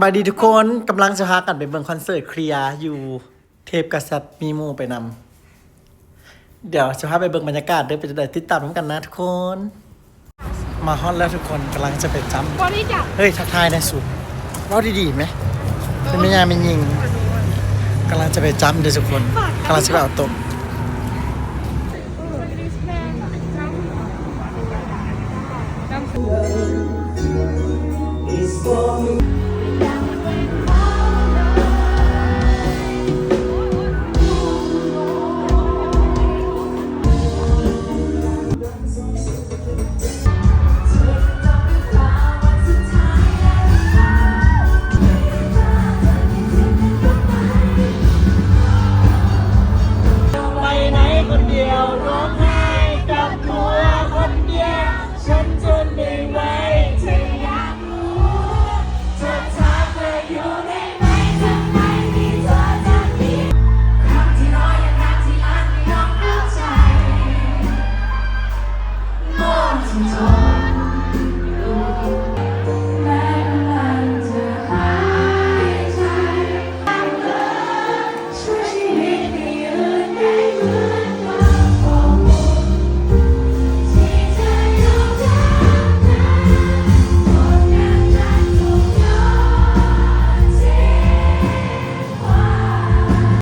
บายดีทุกคนกำลังจะพากันไปเบิ่งคอนเสิร์ตเคลียร์อยู่เทปกษัตริย์มีหมูไปนำเดี๋ยวจะพาไปเบิ่งบรรยากาศเด้วยไปจะได้ติดตามกันนะทุกคน มาฮอตแล้วทุกคนกำลังจะไปจบริจาคำเฮ้ยทักทายนะสุเราดีๆไหมเป็นไม่ยาไม่ยิงกำลังจะไปจำเดี๋ยวทุกคนกำลังจะไปเอาตกน I'm sorry.